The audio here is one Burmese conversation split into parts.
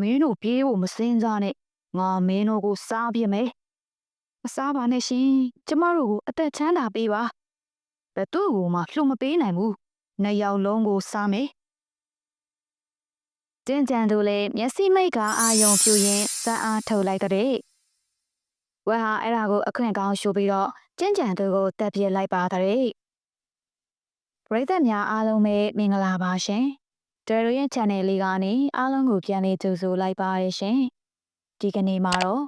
မင်းတို့ပြေးဖို့မစင်းစားနဲ့ငါမင်းတို့ကိုစားပြစ်မယ်မစားပါနဲ့ရှင်ကျမတို့ကိုအသက်ချမ်းသာပေးပါဘယ်သူ့ကိုမှလှုပ်မပေးနိုင်ဘူးနှစ်ယောက်လုံးကိုစားမယ်တင်းကြံတို့လည်းမျက်စိမိတ်ကအာယုံပြူရင်စမ်းအားထုတ်လိုက်တဲ့ဝက်ဟာအဲ့ဒါကိုအခွင့်ကောင်းရှိုးပြီးတော့တင်းကြံတို့ကိုတက်ပြစ်လိုက်ပါတဲ့ပရိသတ်များအားလုံးပဲမင်္ဂလာပါရှင် ဒရရဲ့ channel လေးကနေအားလုံးကိုပြန်လေးကြိုဆိုလိုက်ပါရရှင်ဒီကနေ့မှာတော့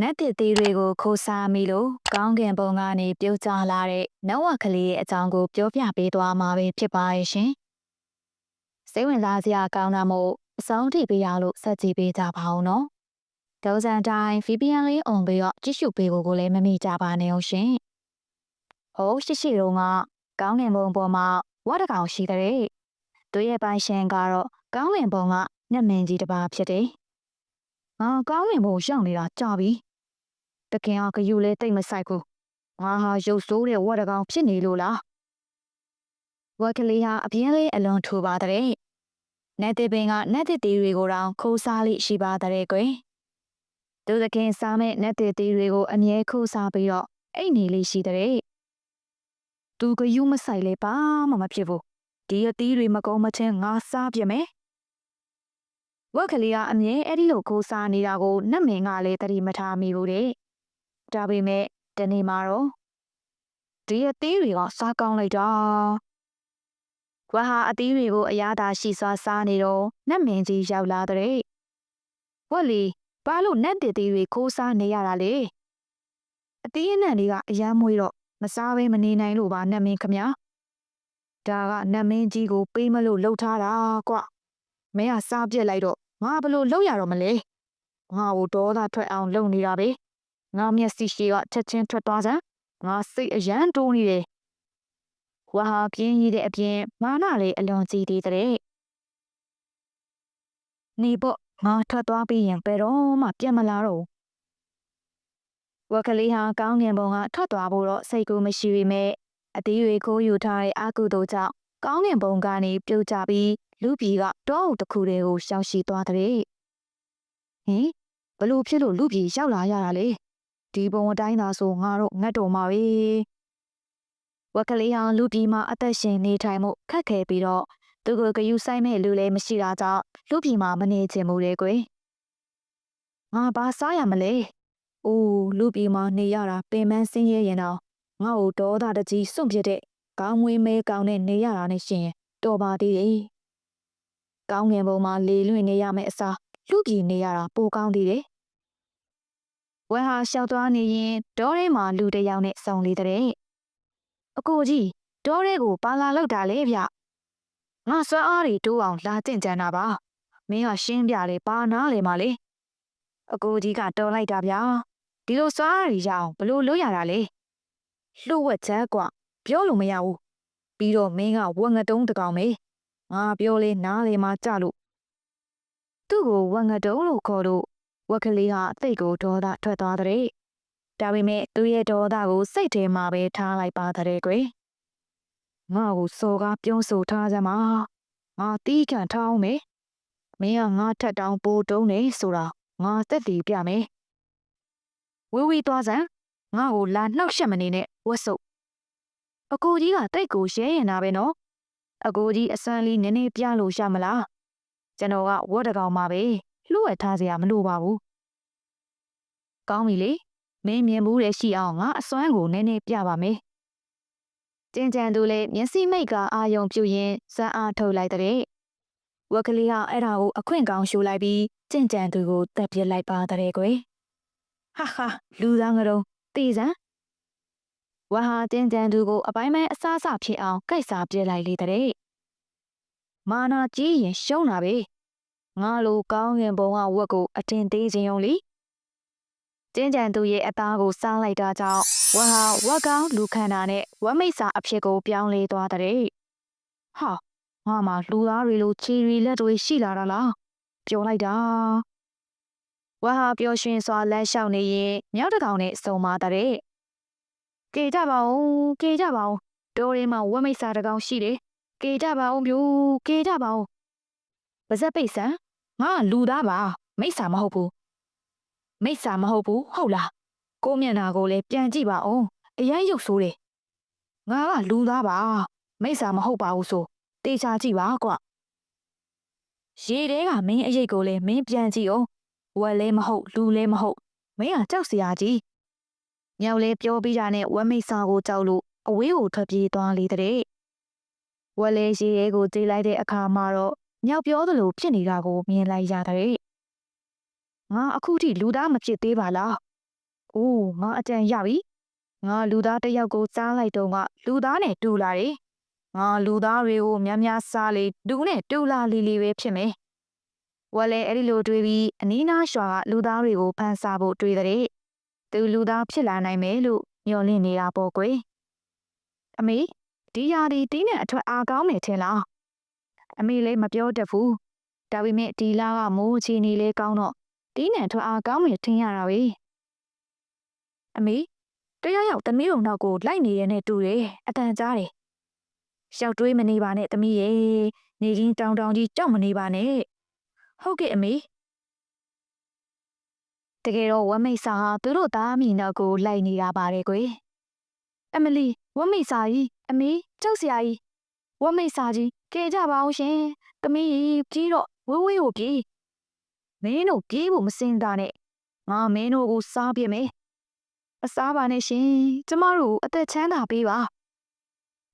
နတ်တစ်သေးတွေကိုခိုးစားမိလို့ကောင်းကင်ဘုံကနေပြုတ်ကျလာတဲ့နဝကလေးရဲ့အကြောင်းကိုပြောပြပေးသွားမှာပဲဖြစ်ပါရဲ့ရှင်စိတ်ဝင်စားစရာကောင်းတာမို့အဆုံးထိပေးရလို့ဆက်ကြည့်ပေးကြပါအောင်နော်ဒေါဇန်တိုင်း VPN လေးအွန်ပြီးတော့ကြည့်ရှုပေးဖို့ကိုလည်းမမေ့ကြပါနဲ့အောင်ရှင်ဟုတ်ရှိရှိတော့ကကောင်းကင်ဘုံပေါ်မှာဝတ်တကောင်ရှိတဲ့ သူရဲ့ပိုင်ရှင်ကတော့ကောင်းကင်ဘုံကမျက်မင်းကြီးတစ်ပါးဖြစ်တယ်ငါကောင်းကင်ဘုံရောက်နေတာကြာပြီတခင်ကဂယူလေးတိတ်မဆိုင်ဘူးငါဟာရုပ်ဆိုးတဲ့ဝတ်တကောင်ဖြစ်နေလို့လားဝက်ကလေးဟာအပြင်းလေးအလွန်ထူပါတဲ့နတ်တဲ့ပင်ကနတ်တဲ့တီတွေကိုတောင်ခိုးစားလိရှိပါတဲ့ကွယ်သူသခင်စားမဲ့နတ်တဲ့တီတွေကိုအမြဲခိုးစားပြီးတော့အိတ်နေလေးရှိတဲ့သူကယူမဆိုင်လေပါမှမဖြစ်ဘူး ဒီအသီးတွေမကုန်းမချင်းငါစားပြမယ်ဝက်ကလေးကအမြဲအဲ့ဒီလိုခိုးစားနေတာကိုနတ်မင်းကလည်းတတိမထားမိဘူးတဲ့ဒါပေမဲ့တနေ့မှာတော့ဒီအသီးတွေကစားကောင်းလိုက်တာဝက်ဟာအသီးတွေကိုအရာသာရှိစွာစားနေတော့နတ်မင်းကြီးရောက်လာတဲ့ဝက်လီဘာလို့နတ်တစ်သီးတွေခိုးစားနေရတာလဲအသီးအနှံတွေကအယမ်းမွေးတော့မစားဘဲမနေနိုင်လို့ပါနတ်မင်းခမညာ ဒါကနတ်မင်းကြီးကိုပေးမလို့လှုပ်ထားတာကွမင်းကစားပြစ်လိုက်တော့ငါဘလို့လှုပ်ရတော့မလဲငါ့ကိုဒေါသထွက်အောင်လုပ်နေတာပဲငါမျက်စိရှိကချက်ချင်းထွက်သွားစမ်းငါစိတ်အယမ်းတိုးနေတယ်ဝါဟာပြင်းရည်တဲ့အပြင်မာနလေးအလွန်ကြီးသေးတဲ့နေပေါ့ငါထွက်သွားပြီးရင်ဘယ်တော့မှပြန်မလာတော့ဝက်ကလေးဟာကောင်းငင်ဘုံကထွက်သွားဖို့တော့စိတ်ကူးမရှိပေမဲ့ အသေးတွေကိုယူထားတဲ့အာကုသို့ကြောင့်ကောင်းငင်ဘုံကနေပြုတ်ကျပြီးလူပြည်ကတောအုပ်တစ်ခုတည်းကိုရှောင်ရှိသွားတဲ့ဟင်ဘလို့ဖြစ်လို့လူပြည်ရောက်လာရတာလေဒီဘုံအတိုင်းသာဆိုငါတို့ငတ်တော်မှာပဲဝက်ကလေးဟာလူပြည်မှာအသက်ရှင်နေထိုင်မှုခက်ခဲပြီးတော့သူကဂယူဆိုင်မဲ့လူလည်းမရှိတာကြောင့်လူပြည်မှာမနေချင်မှုလေကွယ်ငါဘာစားရမလဲအိုးလူပြည်မှာနေရတာပင်ပန်းဆင်းရဲရင်တော့ ငါ့ကိုဒေါသတကြီးစွန့်ပစ်တဲ့ကောင်းမွေးမဲကောင်းနဲ့နေရတာနဲ့ရှင်တော်ပါသေးတယ်ကောင်းငင်ဘုံမှာလေလွင့်နေရမယ့်အစားလူပြည်နေရတာပိုကောင်းသေးတယ်ဝမ်ဟာရှောက်သွားနေရင်ဒေါ်ရဲမှာလူတစ်ယောက်နဲ့ဆုံလေတဲ့အကိုကြီးဒေါ်ရဲကိုပါလာလောက်တာလေဗျငါစွမ်းအားတွေတိုးအောင်လာကျင့်ကြံတာပါမင်းကရှင်းပြလေပါနာလေမလေးအကိုကြီးကတော်လိုက်တာဗျာဒီလိုစွမ်းအားတွေရအောင်ဘလို့လုပ်ရတာလဲ လှုပ်ဝက်ချက်ကွပြောလို့မရဘူးပြီးတော့မင်းကဝက်ငတုံးတကောင်မေငါပြောလေနားလေမှကြလို့သူ့ကိုဝက်ငတုံးလို့ခေါ်လို့ဝက်ကလေးဟာအသိကိုဒေါသထွက်သွားတဲ့ဒါပေမဲ့သူ့ရဲ့ဒေါသကိုစိတ်ထဲမှာပဲထားလိုက်ပါတဲ့ကွယ်ငါ့ကိုစော်ကားပြုံးဆိုထားကြမှာငါတီးခံထားအောင်မေမင်းကငါထက်တောင်ပိုတုံးနေဆိုတာငါသက်တည်ပြမယ်ဝီဝီသွားစမ်းငါ့ကိုလာနှောက်ရှက်မနေနဲ့ ဝတ်စုပ်အကိုကြီးကတိတ်ကိုရဲရင်တာပဲနော်အကိုကြီးအစမ်းလေးနည်းနည်းပြလို့ရမလားကျွန်တော်ကဝတ်တကောင်ပါပဲလှုပ်ဝက်ထားစရာမလိုပါဘူးကောင်းပြီလေမင်းမြင်မှုတဲ့ရှိအောင်ငါအစွမ်းကိုနည်းနည်းပြပါမယ်ကျင်ကြံသူလည်းမျက်စိမိတ်ကအာယုံပြုတ်ရင်စမ်းအားထုတ်လိုက်တဲ့ဝက်ကလေးကအဲ့ဒါကိုအခွင့်ကောင်းရှူလိုက်ပြီးကျင်ကြံသူကိုတက်ပြစ်လိုက်ပါတဲ့ကွယ်ဟာဟာလူသားငရုံတေးစမ်း ဝါဟာကျင်ကြံသူကိုအပိုင်းပိုင်းအစားအစာဖြစ်အောင်ကြိုက်စားပြစ်လိုက်လေတဲ့မာနာကြီးရင်ရှုံးတာပဲငါလိုကောင်းငင်ဘုံကဝက်ကိုအတင်သေးခြင်းုံလीကျင်းကြံသူရဲ့အသားကိုစားလိုက်တာကြောင့်ဝက်ဟာဝက်ကောင်းလူခန္ဓာနဲ့ဝက်မိတ်စာအဖြစ်ကိုပြောင်းလဲသွားတဲ့ဟာငါမှလူသားတွေလိုချီရီလက်တွေရှိလာတာလားပြောလိုက်တာဝက်ဟာပျော်ရွှင်စွာလက်လျှောက်နေရင်မြောက်တကောင်နဲ့စုံမာတဲ့ ကေကြပါဦးကေကြပါဦးတိုးရင်းမှာဝက်မိတ်စာတကောင်ရှိတယ်ကေကြပါဦးမျိုးကေကြပါဦးပါဇက်ပိတ်ဆန်ငါကလူသားပါမိစ္ဆာမဟုတ်ဘူးမိစ္ဆာမဟုတ်ဘူးဟုတ်လားကိုမျက်နှာကိုလည်းပြန်ကြည့်ပါဦးအရင်ရုပ်ဆိုးတယ်ငါကလူသားပါမိစ္ဆာမဟုတ်ပါဘူးဆိုတေချာကြည့်ပါကွရေတဲကမင်းအရေးကိုလည်းမင်းပြန်ကြည့်အောင်ဝက်လည်းမဟုတ်လူလည်းမဟုတ်မင်းကကြောက်စရာကြီး မြောက်လေးပြောပြီးတာနဲ့ဝက်မိတ်စာကိုကြောက်လို့အဝေးကိုထွက်ပြေးသွားလေတဲ့ဝက်လေးရေရဲကိုကြည့်လိုက်တဲ့အခါမှာတော့မြောက်ပြောသလိုဖြစ်နေတာကိုမြင်လိုက်ရတဲ့ငါအခုထိလူသားမဖြစ်သေးပါလားအိုးငါအကြံရပြီငါလူသားတစ်ယောက်ကိုစားလိုက်တော့ကလူသားနဲ့တူလာတယ်ငါလူသားတွေကိုများများစားလေလူနဲ့တူလာလီလီပဲဖြစ်မယ်ဝက်လည်းအဲ့ဒီလိုတွေးပြီးအနီးနားရွာကလူသားတွေကိုဖန်ဆာဖို့တွေးတဲ့ သူလူသားဖြစ်လာနိုင်မယ်လို့မျှော်လင့်နေတာပေါ့ကွယ်အမေဒီຢာဒီတင်းနဲ့အထွက်အားကောင်းနေထင်လားအမေလည်းမပြောတတ်ဘူးဒါပေမဲ့ဒီလာကမိုးချီနေလဲကောင်းတော့တင်းနဲ့အထွက်အားကောင်းနေထင်ရတာပဲအမေတယောက်ယောက်သမီးုံနောက်ကိုလိုက်နေရတဲ့တူတယ်အတန်ကြားတယ်ရှောက်တွေးမနေပါနဲ့သမီးရေနေချင်းတောင်တောင်ကြီးကြောက်မနေပါနဲ့ဟုတ်ကဲ့အမေ တကယ်တော့ဝမ်းမိတ်စာဟာသူတို့သားမိနောက်ကိုလိုက်နေတာပါတယ်ကွယ်အမလီဝမ်းမိတ်စာကြီးအမေကြောက်စရာကြီးဝမ်းမိတ်စာကြီးကဲကြပါအောင်ရှင်သမီးကြီးတော့ဝေးဝေးကိုပြေးမင်းတို့ပြေးဖို့မစင်တာနဲ့ငါမင်းတို့ကိုစားပြမယ်အစားပါနဲ့ရှင်ကျမတို့အသက်ချမ်းသာပေးပါ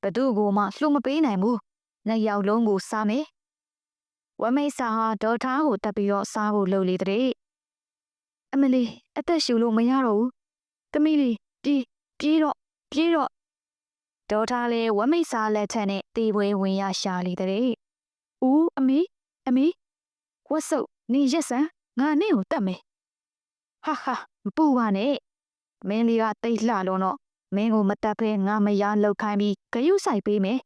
ဘသူကိုမှလှုပ်မပေးနိုင်ဘူးနှစ်ယောက်လုံးကိုစားမယ်ဝမ်းမိတ်စာဟာဒေါ်ထားကိုတက်ပြီးတော့စားဖို့လုပ်လေတဲ့ အမလီအသက်ရှူလို့မရတော့ဘူး။သမီးလေးပြေးပြေးတော့ပြေးတော့ဒေါ်ထားလဲဝမ်းမိတ်စာလက်ထက်နဲ့တေးပွဲဝင်ရရှာလေတဲ့။ဦးအမေအမေဝတ်စုပ်နေရက်စံငါနဲ့ကိုတတ်မယ်။ဟာဟာမပူပါနဲ့။မင်းလေးကတိတ်လှလုံးတော့မင်းကိုမတတ်ဖဲငါမရလောက်ခိုင်းပြီးဂယုစိုက်ပေးမယ်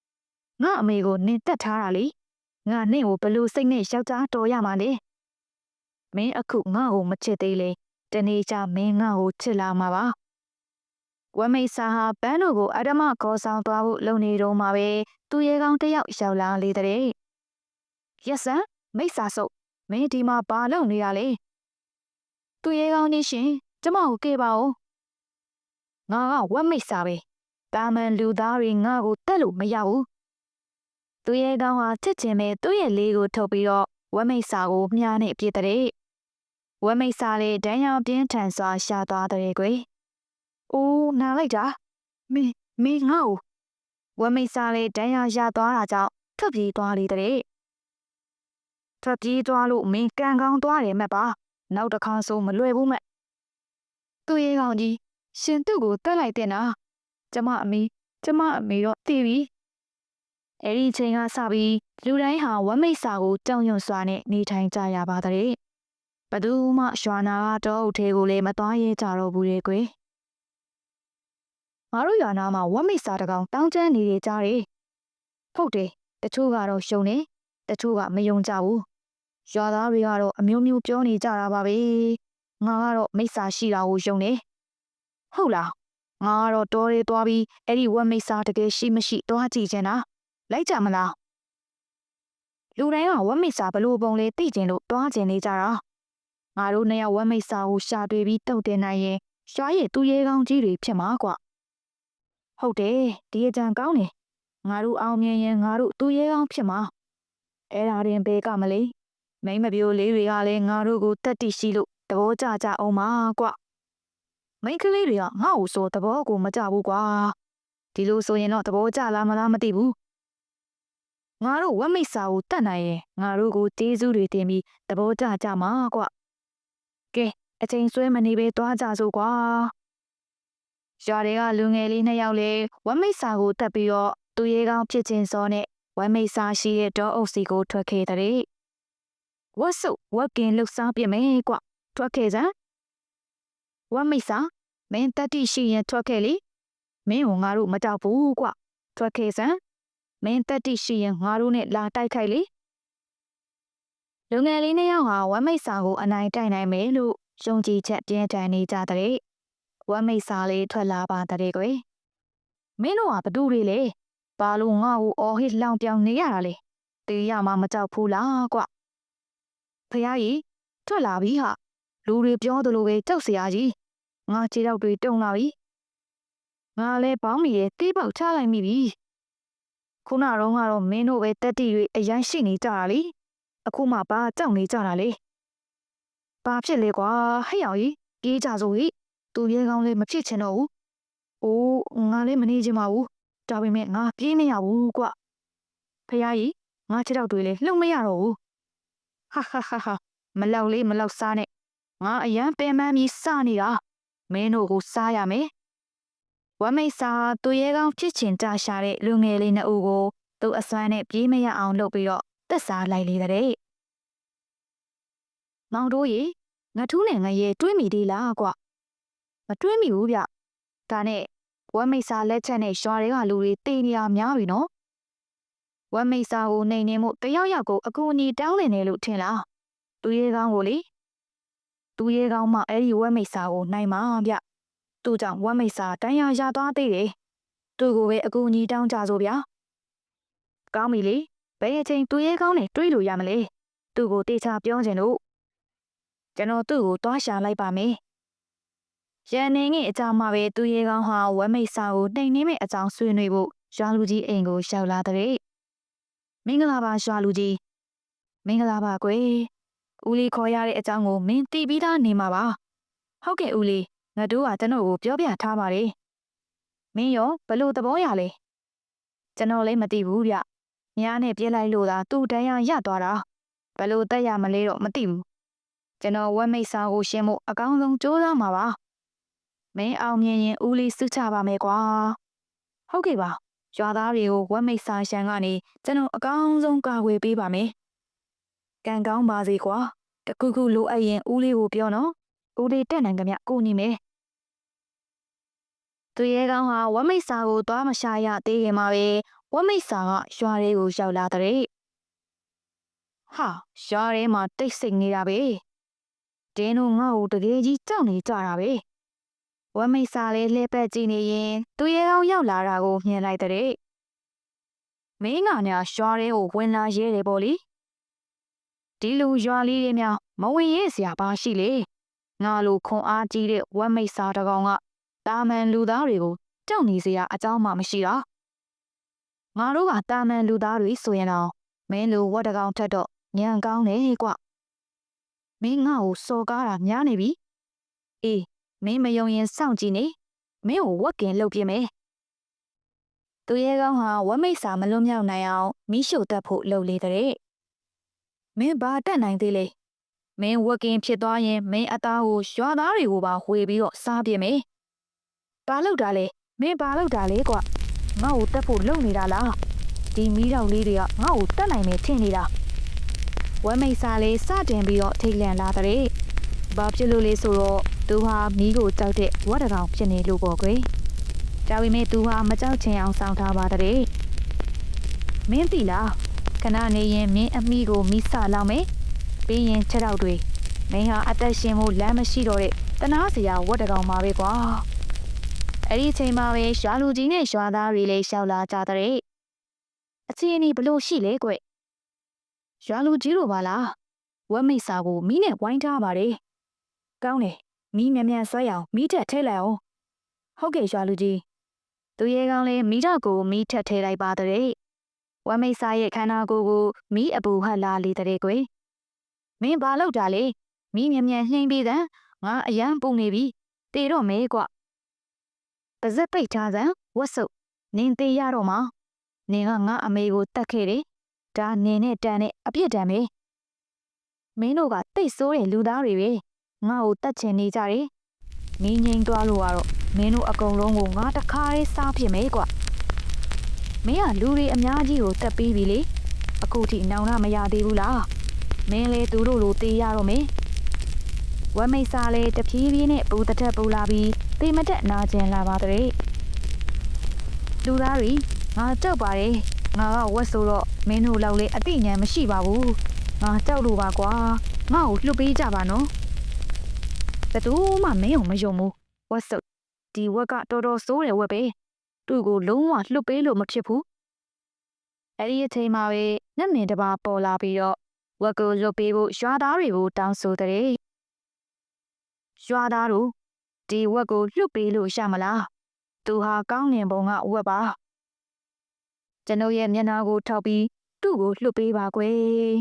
။ငါအမေကိုနင်တက်ထားတာလေ။ငါနင့်ကိုဘလို့စိတ်နဲ့ယောက်ျားတော်ရမှာလဲ။ မင်းအခုငါ့ကိုမချစ်သေးလေတနေ့ကျမင်းငါ့ကိုချစ်လာမှာပါဝမိတ်စာဟာပန်းတို့ကိုအဓမ္မခေါ်ဆောင်သွားဖို့လုံနေတော့မှာပဲသူရဲကောင်းတယောက်ရောက်လာလေတဲ့ရက်စံမိတ်စာစုပ်မင်းဒီမှာဘာလုပ်နေရလဲသူရဲကောင်းနေရှင်ကျမကိုကဲပါဦးငါကဝက်မိတ်စာပဲတာမန်လူသားတွေငါ့ကိုတက်လို့မရဘူးသူရဲကောင်းဟာချစ်ချင်မဲ့သူ့ရဲ့လေးကိုထုတ်ပြီးတော့ဝက်မိတ်စာကိုမြားနဲ့ပြစ်တဲ့ ဝက်မိတ်စာလေးဒဏ်ရာပြင်းထန်စွာရှာသွားတဲ့ကွယ်။အိုးနာလိုက်တာမင်းမင်းငါ့ကိုဝက်မိတ်စာလေးဒဏ်ရာရသွားတာကြောင့်ထွက်ပြေးသွားလေတဲ့။ထွက်ပြေးသွားလို့မင်းကံကောင်းသွားတယ်မက်ပါ။နောက်တစ်ခါဆိုမလွယ်ဘူးမက်။သူ့ရဲ့ကောင်ကြီးရှင်သူ့ကိုတက်လိုက်တဲ့နာ။ကျမအမေကျမအမေတော့တည်ပြီ။အဲ့ဒီချိန်ကစပြီးလူတိုင်းဟာဝက်မိတ်စာကိုကြောင်ရွံ့စွာနဲ့နေထိုင်ကြရပါတဲ့ ဘသူမှရွာနာကတော့အုပ်သေးကိုလည်းမသွားရဲကြတော့ဘူးလေကွယ်ငါတို့ရွာနာမှာဝက်မိတ်စာတကောင်တောင်းကျမ်းနေကြတယ်ဟုတ်တယ်တချို့ကတော့ရှုံနေတချို့ကမယုံကြဘူးရွာသားတွေကတော့အမျိုးမျိုးပြောနေကြတာပါပဲငါကတော့မိတ်စာရှိတာကိုယုံနေဟုတ်လားငါကတော့တော်ရဲသွားပြီးအဲ့ဒီဝက်မိတ်စာတကယ်ရှိမရှိတွားကြည့်ချင်တာလိုက်ကြမလားလူတိုင်းကဝက်မိတ်စာဘလို့ပုံလေးသိကျင်လို့တွားကျင်နေကြတာ ငါတို့နှစ်ယောက်ဝက်မိတ်စာကိုရှာတွေ့ပြီးတုတ်တင်နိုင်ရင်ရှားရဲ့သူရဲကောင်းကြီးတွေဖြစ်မှာကွာဟုတ်တယ်ဒီအကြံကောင်းတယ်ငါတို့အောင်မြင်ရင်ငါတို့သူရဲကောင်းဖြစ်မှာအဲ့ဒါရင်ဘေးကမလေးမိမပြိုလေးတွေကလည်းငါတို့ကိုတက်တိရှိလို့သဘောကျကြအောင်ပါကွာမိန်းကလေးတွေကငါ့ကိုဆိုသဘောကိုမကြဘူးကွာဒီလိုဆိုရင်တော့သဘောကျလားမလားမသိဘူးငါတို့ဝက်မိတ်စာကိုတတ်နိုင်ရင်ငါတို့ကိုတေးစုတွေတင်ပြီးသဘောကျကြမှာကွာ ကဲအချိန်ဆွဲမနေပဲသွားကြစို့ကွာရွာတွေကလူငယ်လေးနှစ်ယောက်လေဝမ်းမိတ်စာကိုတက်ပြီးတော့သူရဲကောင်းဖြစ်ခြင်းစောနဲ့ဝမ်းမိတ်စာရှိတဲ့ဒေါအုပ်စီကိုထွက်ခဲ့တဲ့ဝတ်စုဝက်ကင်လှုပ်စားပြမယ်ကွထွက်ခဲ့စမ်းဝမ်းမိတ်စာမင်းတက်တိရှိရင်ထွက်ခဲ့လေမင်းကငါတို့မတောက်ဘူးကွထွက်ခဲ့စမ်းမင်းတက်တိရှိရင်ငါတို့နဲ့လာတိုက်ခိုက်လေ လူငယ်လေးနှစ်ယောက်ဟာဝမ်းမိတ်စာကိုအနိုင်တိုက်နိုင်မယ်လို့ယုံကြည်ချက်ပြင်းထန်နေကြတဲ့ဝမ်းမိတ်စာလေးထွက်လာပါတဲ့ကွယ်မင်းတို့ကဘသူတွေလဲဘာလို့ငါ့ကိုအော်ဟစ်လောင်ပြောင်နေရတာလဲတေးရမှာမကြောက်ဘူးလားကွဖះကြီးထွက်လာပြီဟာလူတွေပြောသလိုပဲကြောက်စရာကြီးငါခြေထောက်တွေတုံလာပြီငါလည်းပေါင်းမီရဲ့တေးပေါက်ချလိုက်မိပြီခုနတော့ကတော့မင်းတို့ပဲတက်တီတွေအရန်ရှိနေကြတာလေ အခုမှဘာကြောက်နေကြတာလေဘာဖြစ်လဲကွာဟဲ့အောင်ကြီးပြေးကြစို့ဟိသူရဲကောင်းလေးမဖြစ်ချင်တော့ဘူးအိုးငါလည်းမနေချင်ပါဘူးဒါပေမဲ့ငါပြေးမရဘူးကွဖះကြီးငါခြေထောက်တွေလည်းလှုပ်မရတော့ဘူးဟာဟာဟာဟာမလောက်လေးမလောက်စားနဲ့ငါအရန်ပင်ပန်းပြီးစနေတာမင်းတို့ကိုစားရမယ်ဝမ်းမိတ်စာသူရဲကောင်းဖြစ်ချင်ကြရှာတဲ့လူငယ်လေးနှစ်ဦးကိုသူအစွမ်းနဲ့ပြေးမရအောင်လုပ်ပြီးတော့ တက်စားလိုက်လေတဲ့မောင်တို့ရေငါထူးနဲ့ငရဲတွေးမိသေးလားကွမတွေးမိဘူးဗျဒါနဲ့ဝမ်းမိတ်စာလက်ချက်နဲ့ရွာတွေကလူတွေတေးနေရများပြီနော်ဝမ်းမိတ်စာကိုနှိမ်နေမှုတယောက်ယောက်ကိုအကူအညီတောင်းနေတယ်လို့ထင်လားသူရဲကောင်းကိုလေသူရဲကောင်းမှအဲ့ဒီဝက်မိတ်စာကိုနိုင်မှာဗျသူ့ကြောင့်ဝက်မိတ်စာတန်ရာရသွားသေးတယ်သူ့ကိုပဲအကူအညီတောင်းကြဆိုဗျာကောင်းပြီလေ ဘယ်အချိန်သူရဲကောင်းနဲ့တွေးလို့ရမလဲသူ့ကိုတေချာပြောချင်လို့ကျွန်တော်သူ့ကိုတွားရှာလိုက်ပါမယ်ရန်နေငယ်အကြောင်းမှပဲသူရဲကောင်းဟာဝက်မိတ်စာကိုနှိမ်နှင်းမဲ့အကြောင်းဆွေးနွေးဖို့ရွာလူကြီးအိမ်ကိုရှောက်လာတဲ့မင်္ဂလာပါရွာလူကြီးမင်္ဂလာပါကွယ်ဦးလေးခေါ်ရတဲ့အကြောင်းကိုမင်းသိပြီးသားနေမှာပါဟုတ်ကဲ့ဦးလေးငါတို့ကကျွန်တော်ကိုပြောပြထားပါတယ်မင်းရောဘလို့သဘောရလဲကျွန်တော်လည်းမသိဘူးဗျ ညားနဲ့ပြစ်လိုက်လို့သာသူ့တန်းရရသွားတာဘလို့တက်ရမလဲတော့မသိဘူးကျွန်တော်ဝက်မိတ်စာကိုရှင်းဖို့အကောင်းဆုံးကြိုးစားမှာပါမင်းအောင်မြင်ရင်ဦးလေးစုချပါမယ်ကွာဟုတ်ကဲ့ပါရွာသားတွေကိုဝက်မိတ်စာရှန်ကနေကျွန်တော်အကောင်းဆုံးကာကွယ်ပေးပါမယ်ကံကောင်းပါစေကွာတခုခုလိုအပ်ရင်ဦးလေးကိုပြောနော်ဦးလေးတက်နိုင်ကြမြကိုညီမယ်သူရဲကောင်းဟာဝက်မိတ်စာကိုသွားမရှာရသေးခင်မှာပဲ ဝက်မိတ်စာကရွာလေးကိုရောက်လာတဲ့ဟာရွာထဲမှာတိတ်ဆိတ်နေတာပဲတင်းတို့ငါ့ကိုတကယ်ကြီးကြောက်နေကြတာပဲဝက်မိတ်စာလေးလှည့်ပတ်ကြည့်နေရင်သူရဲကောင်းရောက်လာတာကိုမြင်လိုက်တဲ့မင်းကညာရွာထဲကိုဝင်လာရဲတယ်ပေါ့လေဒီလူရွာလေးတွေများမဝင်ရဲစရာပါရှိလေငါလိုခွန်အားကြီးတဲ့ဝက်မိတ်စာတကောင်ကတာမန်လူသားတွေကိုကြောက်နေစရာအကြောင်းမှမရှိတာ ငါတို့ကတာမန်လူသားတွေဆိုရင်တော့မင်းလိုဝက်တကောင်ထက်တော့ညံကောင်းတယ်ကွမင်းငါ့ကိုစော်ကားတာများနေပြီအေးမင်းမယုံရင်စောင့်ကြည့်နေမင်းကိုဝက်ကင်လုပ်ပြမယ်သူရဲကောင်းဟာဝက်မိတ်စာမလွတ်မြောက်နိုင်အောင်မိရှုတက်ဖို့လှုပ်လေတဲ့မင်းဘာတက်နိုင်သေးလဲမင်းဝက်ကင်ဖြစ်သွားရင်မင်းအသားကိုရွာသားတွေကိုပါဝေပြီးတော့စားပြမယ်ဘာလုပ်တာလဲမင်းဘာလုပ်တာလဲကွာ ငါ့ကိုတက်ဖို့လုပ်နေတာလားဒီမီးတောင်လေးတွေကငါ့ကိုတက်နိုင်မယ်ထင်နေတာဝက်မိတ်စာလေးစတင်ပြီးတော့ထိတ်လန့်လာတဲ့ဘာဖြစ်လို့လဲဆိုတော့သူဟာမီးကိုကြောက်တဲ့ဝက်တကောင်ဖြစ်နေလို့ပေါ့ကွယ်ဒါပေမဲ့သူဟာမကြောက်ချင်အောင်စောင့်ထားပါတဲ့မင်းသိလားခဏနေရင်မင်းအမိကိုမိဆလောက်မယ်ပြီးရင်ချက်တော့တွေမင်းဟာအသက်ရှင်ဖို့လမ်းမရှိတော့တဲ့တနာစရာဝတ်တကောင်ပါပဲကွာ အဲ့ဒီအချိန်မှာပဲရွာလူကြီးနဲ့ရွာသားတွေလည်းရှောက်လာကြတဲ့အချင်းအနီဘလို့ရှိလဲကွရွာလူကြီးတို့ပါလားဝက်မိတ်စာကိုမီးနဲ့ဝိုင်းထားပါတယ်ကောင်းတယ်မီးမြန်မြန်ဆွဲရအောင်မီးထက်ထဲလိုက်အောင်ဟုတ်ကဲ့ရွာလူကြီးသူရဲကောင်းလေးမီးတော့ကိုမီးထက်ထဲလိုက်ပါတဲ့ဝမ်းမိတ်စားရဲ့ခန္ဓာကိုယ်ကိုမီးအပူဟတ်လာလေတဲ့ကွယ်မင်းဘာလုပ်တာလဲမီးမြန်မြန်နှိမ့်ပြီးတဲ့ငါအရန်ပုံနေပြီတေတော့မဲကွ ပါဇက်ပိတ်ထားစံဝတ်စုပ်နင်းသေးရတော့မှာနင်ကငါအမေကိုတတ်ခဲ့တယ်ဒါနင်နဲ့တန်နဲ့အပြစ်ဒဏ်ပဲမင်းတို့ကတိတ်ဆိုးတဲ့လူသားတွေပဲငါ့ကိုတတ်ချင်နေကြတယ်မင်းငိမ့်သွားလို့ကတော့မင်းတို့အကုန်လုံးကိုငါတခါလေးစားဖြစ်မယ်ကွာမင်းကလူတွေအများကြီးကိုတက်ပြီးပြီလေအခုထိနောင်နာမရသေးဘူးလားမင်းလေသူတို့လိုတေးရတော့မယ်ဝမ်းမိတ်စာလေတဖြည်းဖြည်းနဲ့ပူတထက်ပူလာပြီး တေမတက်နာကျင်လာပါတဲ့လူသားတွေငါကြောက်ပါတယ်ငါကဝက်ဆိုတော့မင်းတို့လောက်လေအသိဉာဏ်မရှိပါဘူးငါကြောက်လို့ပါကွာငါ့ကိုလှုပ်ပေးကြပါနော်ဘယ်သူမှမင်းကိုမယုံဘူးဝက်ဆိုဒီဝက်ကတော်တော်ဆိုးတယ်ဝက်ပဲသူ့ကိုလုံးဝလှုပ်ပေးလို့မဖြစ်ဘူးအဲ့ဒီအချိန်မှာပဲနတ်မင်းတစ်ပါးပေါ်လာပြီးတော့ဝက်ကိုလွတ်ပေးဖို့ရွာသားတွေကိုတောင်းဆိုတဲ့ရွာသားတို့ ဒီဝက်ကိုလွတ်ပေးလို့ရမလားသူဟာကောင်းငင်ဘုံကဝက်ပါကျွန်ုပ်ရဲ့မျက်နှာကိုထောက်ပြီးသူ့ကိုလွတ်ပေးပါကွယ်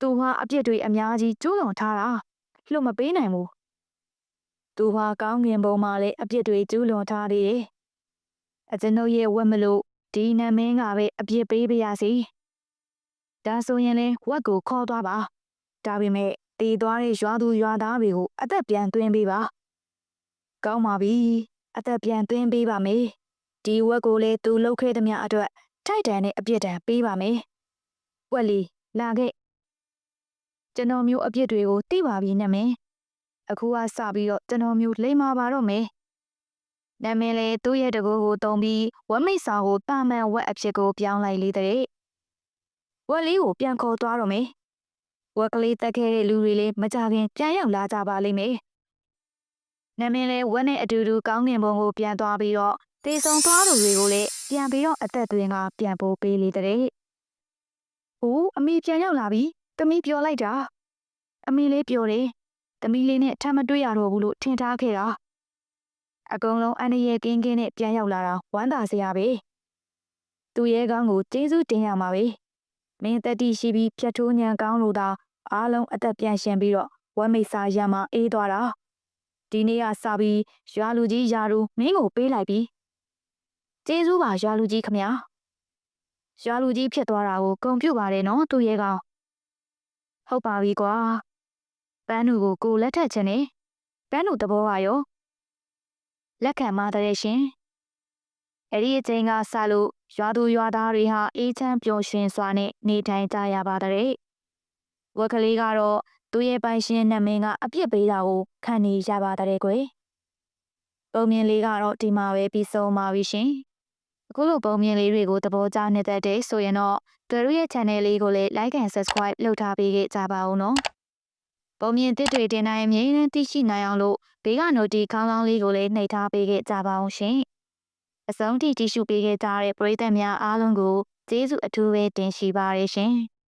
သူဟာအပြစ်တွေအများကြီးကျူးလွန်ထားတာလွတ်မပေးနိုင်ဘူးသူဟာကောင်းငင်ဘုံမှာလည်းအပြစ်တွေကျူးလွန်ထားသေးတယ်အကျွန်ုပ်ရဲ့ဝက်မလို့ဒီနမင်းကပဲအပြစ်ပေးပါရစေဒါဆိုရင်လည်းဝက်ကိုခေါ်သွားပါဒါပေမဲ့တည်သွားတဲ့ရွာသူရွာသားတွေကိုအသက်ပြန်သွင်းပေးပါ ကောင်းပါပြီအသက်ပြန်သွင်းပေးပါမယ်ဒီဝက်ကိုလည်းသူလှုပ်ခဲ့သမျှအတွက်ထိုက်တန်တဲ့အပြစ်ဒဏ်ပေးပါမယ်ဝက်လီလာခဲ့ကျွန်တော်မျိုးအပြစ်တွေကိုသိပါပြီနမင်းအခုကစပြီးတော့ကျွန်တော်မျိုးလိမ္မာပါတော့မယ်နာမည်လေသူ့ရဲ့တကူကိုတုံပြီးဝက်မိတ်စာကိုတာမန်ဝက်အဖြစ်ကိုပြောင်းလိုက်လေတဲ့ဝက်လေးကိုပြန်ခေါ်သွားတော့မယ်ဝက်ကလေးတက်ခဲ့တဲ့လူတွေလည်းမကြခင်ပြန်ရောက်လာကြပါလိမ့်မယ် နာမည်လေဝက်နဲ့အတူတူကောင်းကင်ဘုံကိုပြန်သွားပြီးတော့တေဆောင်သွားသူတွေကိုလည်းပြန်ပြီးတော့အသက်သွင်းကပြန်ပို့ပေးလေတဲ့။အိုးအမေပြန်ရောက်လာပြီ။တမီးပြောလိုက်တာ။အမေလေးပြောတယ်။တမီးလေးနဲ့ထပ်မတွေ့ရတော့ဘူးလို့ထင်ထားခဲ့တာ။အကုန်လုံးအန္တရာယ်ကင်းကင်းနဲ့ပြန်ရောက်လာတာဝမ်းသာစရာပဲ။သူရဲ့ကောင်းကိုကျေးဇူးတင်ရမှာပဲ။မင်းတက်တီရှိပြီးဖြတ်ထိုးညံကောင်းလို့သာအားလုံးအသက်ပြန်ရှင်ပြီးတော့ဝမ်းမိတ်စာရမ်းမအေးသွားတာ။ ဒီနေ့ကစပြီးရွာလူကြီးယာရူမင်းကိုပေးလိုက်ပြီ။ကျေးဇူးပါရွာလူကြီးခမညာ။ရွာလူကြီးဖြစ်သွားတာကိုဂုံပြုတ်ပါတယ်နော်သူရဲ့ကောင်။ဟုတ်ပါပြီကွာ။ပန်းနူကိုကိုလက်ထက်ချင်နေ။ပန်းနူသဘောပါရော။လက်ခံမတဲ့ရှင်။အဲ့ဒီအချိန်ကစလို့ရွာသူရွာသားတွေဟာအေးချမ်းပျော်ရွှင်စွာနဲ့နေထိုင်ကြရပါတဲ့။ဝက်ကလေးကတော့ သူ့ရဲ့ပိုင်ရှင်နာမည်ကအပြစ်ပေးတာကိုခံနေရပါတဲ့ကွယ်။ပုံမြင်လေးကတော့ဒီမှာပဲပြီးဆုံးပါပြီရှင်။အခုလိုပုံမြင်လေးတွေကိုသဘောကျနေတဲ့တဲ့ဆိုရင်တော့သူတို့ရဲ့ channel လေးကိုလည်း like and subscribe လုပ်ထားပေးကြပါဦးနော်။ပုံမြင်တစ်တွေတင်နိုင်အမြင်နဲ့သိရှိနိုင်အောင်လို့ဘေးက notification ခေါင်းလောင်းလေးကိုလည်းနှိပ်ထားပေးကြပါအောင်ရှင်။အဆုံးထိကြည့်ရှုပေးခဲ့ကြတဲ့ပရိသတ်များအားလုံးကိုကျေးဇူးအထူးပဲတင်ရှိပါရရှင်။